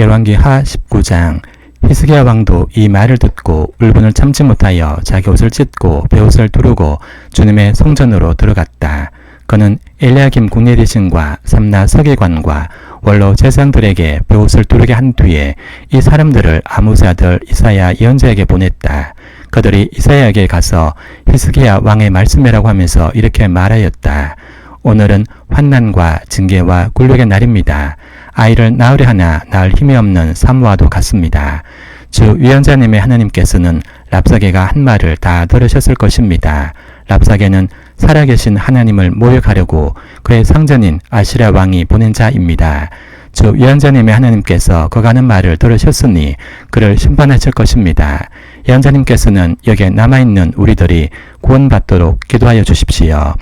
열왕기 하 19장 히스기야 왕도 이 말을 듣고 울분을 참지 못하여 자기 옷을 찢고 베옷을 두르고 주님의 성전으로 들어갔다. 그는 엘리야김 국내대신과 삼나 서기관과 원로 제사장들에게 베옷을 두르게 한 뒤에 이 사람들을 아들 이사야 예언자에게 보냈다. 그들이 이사야에게 가서 히스기야 왕의 말씀이라고 하면서 이렇게 말하였다. 오늘은 환난과 징계와 굴욕의 날입니다. 아이를 낳으려 하나 낳을 힘이 없는 사무와도 같습니다. 주 위원자님의 하나님께서는 랍사게가 한 말을 다 들으셨을 것입니다. 랍사게는 살아계신 하나님을 모욕하려고 그의 상전인 아시라 왕이 보낸 자입니다. 주 위원자님의 하나님께서 그가 하는 말을 들으셨으니 그를 심판하실 것입니다. 위원자님께서는 여기에 남아있는 우리들이 구원받도록 기도하여 주십시오.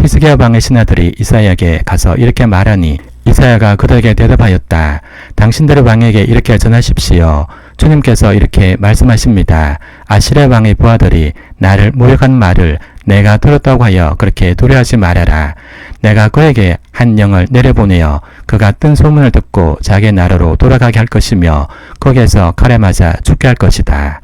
히스기야 왕의 신하들이 이사야에게 가서 이렇게 말하니 이사야가 그들에게 대답하였다. 당신들의 왕에게 이렇게 전하십시오. 주님께서 이렇게 말씀하십니다. 아시레 왕의 부하들이 나를 모욕한 말을 내가 들었다고 하여 그렇게 두려워하지 말아라. 내가 그에게 한 영을 내려보내어 그가 뜬 소문을 듣고 자기 나라로 돌아가게 할 것이며 거기에서 칼에 맞아 죽게 할 것이다.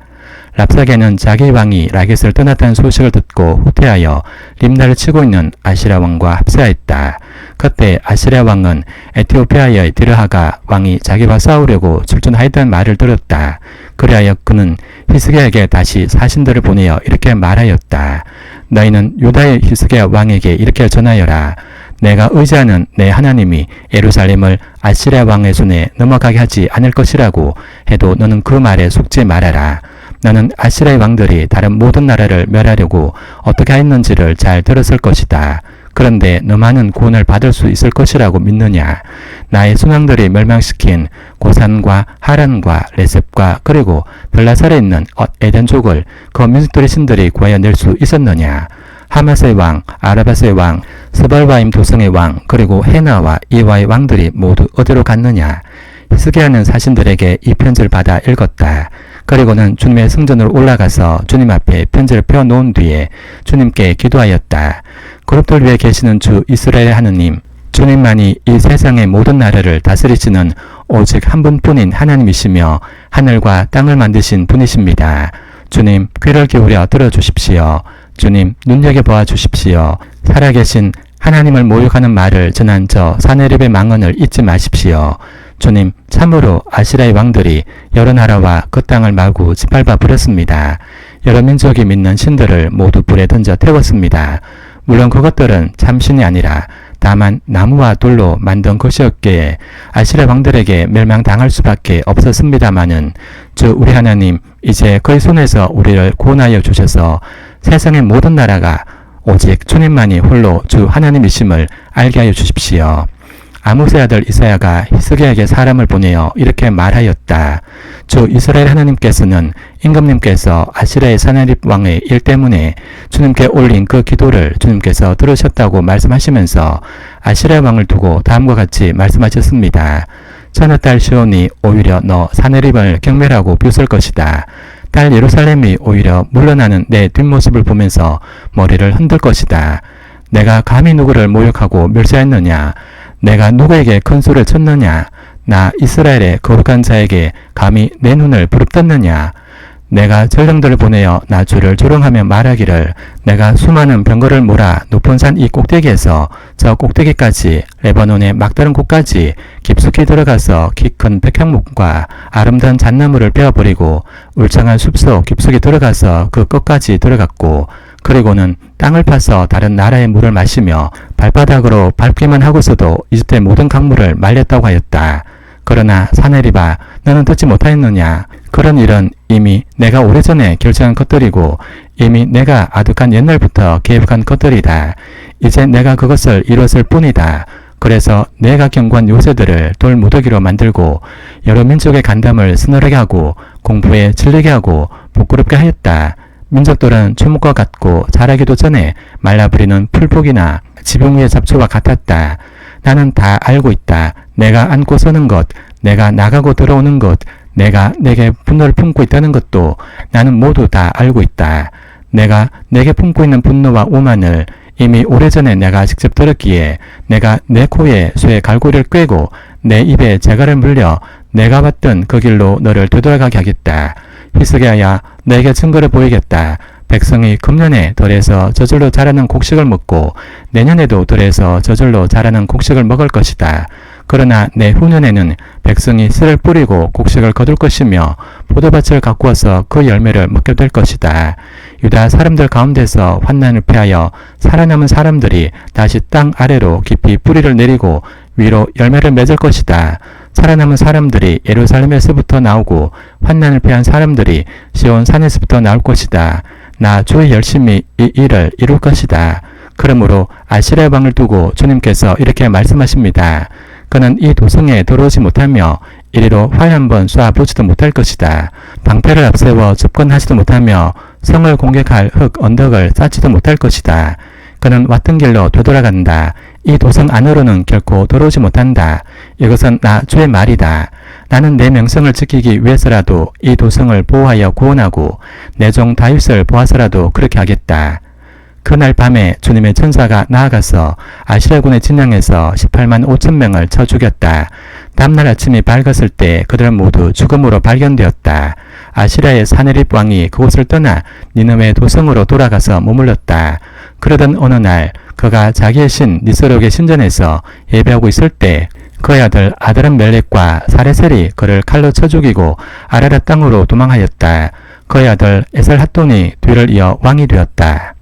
랍사게는 자기 왕이 라겟을 떠났다는 소식을 듣고 후퇴하여 림나를 치고 있는 아시라 왕과 합세하였다. 그때 아시라 왕은 에티오피아의 디르하가 왕이 자기와 싸우려고 출전하였다는 말을 들었다. 그리하여 그는 히스기야에게 다시 사신들을 보내어 이렇게 말하였다. 너희는 유다의 히스기야 왕에게 이렇게 전하여라. 내가 의지하는 내 하나님이 예루살렘을 아시라 왕의 손에 넘어가게 하지 않을 것이라고 해도 너는 그 말에 속지 말아라. 나는 아시라의 왕들이 다른 모든 나라를 멸하려고 어떻게 하였는지를 잘 들었을 것이다. 그런데 너만은 구원을 받을 수 있을 것이라고 믿느냐? 나의 순왕들이 멸망시킨 고산과 하란과 레셉과 그리고 별라살에 있는 에덴족을 그 민족들의 신들이 구하여 낼 수 있었느냐? 하마스의 왕, 아라바스의 왕, 스발바임 도성의 왕, 그리고 헤나와 이와의 왕들이 모두 어디로 갔느냐? 히스기야는 사신들에게 이 편지를 받아 읽었다. 그리고는 주님의 성전으로 올라가서 주님 앞에 편지를 펴놓은 뒤에 주님께 기도하였다. 그룹들 위에 계시는 주 이스라엘 하느님, 주님만이 이 세상의 모든 나라를 다스리시는 오직 한 분뿐인 하나님이시며 하늘과 땅을 만드신 분이십니다. 주님 귀를 기울여 들어주십시오. 주님 눈여겨보아 주십시오. 살아계신 하나님을 모욕하는 말을 전한 저 사내립의 망언을 잊지 마십시오. 주님 참으로 아시라의 왕들이 여러 나라와 그 땅을 마구 짓밟아 버렸습니다. 여러 민족이 믿는 신들을 모두 불에 던져 태웠습니다. 물론 그것들은 참신이 아니라 다만 나무와 돌로 만든 것이었기에 아시라 왕들에게 멸망당할 수밖에 없었습니다마는 주 우리 하나님 이제 그의 손에서 우리를 구원하여 주셔서 세상의 모든 나라가 오직 주님만이 홀로 주 하나님이심을 알게 하여 주십시오. 아모스의 아들 이사야가 히스기야에게 사람을 보내어 이렇게 말하였다. 주 이스라엘 하나님께서는 임금님께서 아시라의 사나립 왕의 일 때문에 주님께 올린 그 기도를 주님께서 들으셨다고 말씀하시면서 아시라 왕을 두고 다음과 같이 말씀하셨습니다. 천하 딸 시온이 오히려 너 사내립을 경멸하고 비웃을 것이다. 딸 예루살렘이 오히려 물러나는 내 뒷모습을 보면서 머리를 흔들 것이다. 내가 감히 누구를 모욕하고 멸시했느냐? 내가 누구에게 큰 소리를 쳤느냐? 나 이스라엘의 거룩한 자에게 감히 내 눈을 부릅떴느냐? 내가 전령들을 보내어 나 주를 조롱하며 말하기를 내가 수많은 병거를 몰아 높은 산 이 꼭대기에서 저 꼭대기까지 레바논의 막다른 곳까지 깊숙이 들어가서 키 큰 백향목과 아름다운 잣나무를 베어버리고 울창한 숲속 깊숙이 들어가서 그 끝까지 들어갔고 그리고는 땅을 파서 다른 나라의 물을 마시며 발바닥으로 밟기만 하고서도 이집트의 모든 강물을 말렸다고 하였다. 그러나 사내리바 너는 듣지 못하였느냐 그런 일은 이미 내가 오래전에 결정한 것들이고 이미 내가 아득한 옛날부터 계획한 것들이다. 이제 내가 그것을 이뤘을 뿐이다. 그래서 내가 경고한 요새들을 돌무더기로 만들고 여러 민족의 간담을 서늘하게 하고 공부에 질리게 하고 부끄럽게 하였다. 민족들은 추목과 같고 자라기도 전에 말라버리는 풀복이나 지붕 위의 잡초와 같았다. 나는 다 알고 있다. 내가 안고 서는 것, 내가 나가고 들어오는 것, 내가 내게 분노를 품고 있다는 것도 나는 모두 다 알고 있다. 내가 내게 품고 있는 분노와 오만을 이미 오래전에 내가 직접 들었기에 내가 내 코에 쇠 갈고리를 꿰고 내 입에 재갈을 물려 내가 봤던 그 길로 너를 되돌아가게 하겠다. 히스기야야 내게 증거를 보이겠다. 백성이 금년에 들에서 저절로 자라는 곡식을 먹고 내년에도 들에서 저절로 자라는 곡식을 먹을 것이다. 그러나 내 후년에는 백성이 씨를 뿌리고 곡식을 거둘 것이며 포도밭을 가꾸어서 그 열매를 먹게 될 것이다. 유다 사람들 가운데서 환난을 피하여 살아남은 사람들이 다시 땅 아래로 깊이 뿌리를 내리고 위로 열매를 맺을 것이다. 살아남은 사람들이 예루살렘에서부터 나오고 환난을 피한 사람들이 시온 산에서부터 나올 것이다. 나 주의 열심히 이 일을 이룰 것이다. 그러므로 아시라의 방을 두고 주님께서 이렇게 말씀하십니다. 그는 이 도성에 들어오지 못하며 이리로 활 한번 쏴보지도 못할 것이다. 방패를 앞세워 접근하지도 못하며 성을 공격할 흙 언덕을 쌓지도 못할 것이다. 그는 왔던 길로 되돌아간다. 이 도성 안으로는 결코 들어오지 못한다. 이것은 나 주의 말이다. 나는 내 명성을 지키기 위해서라도 이 도성을 보호하여 구원하고 내 종 다윗을 보아서라도 그렇게 하겠다. 그날 밤에 주님의 천사가 나아가서 아시라군의 진영에서 18만 5천 명을 쳐 죽였다. 다음날 아침이 밝았을 때 그들은 모두 죽음으로 발견되었다. 아시라의 사네립 왕이 그곳을 떠나 니느웨 도성으로 돌아가서 머물렀다. 그러던 어느 날 그가 자기의 신 니스록의 신전에서 예배하고 있을 때 그의 아들 아드람 멜렉과 사레셀이 그를 칼로 쳐 죽이고 아라라 땅으로 도망하였다. 그의 아들 에살 핫돈이 뒤를 이어 왕이 되었다.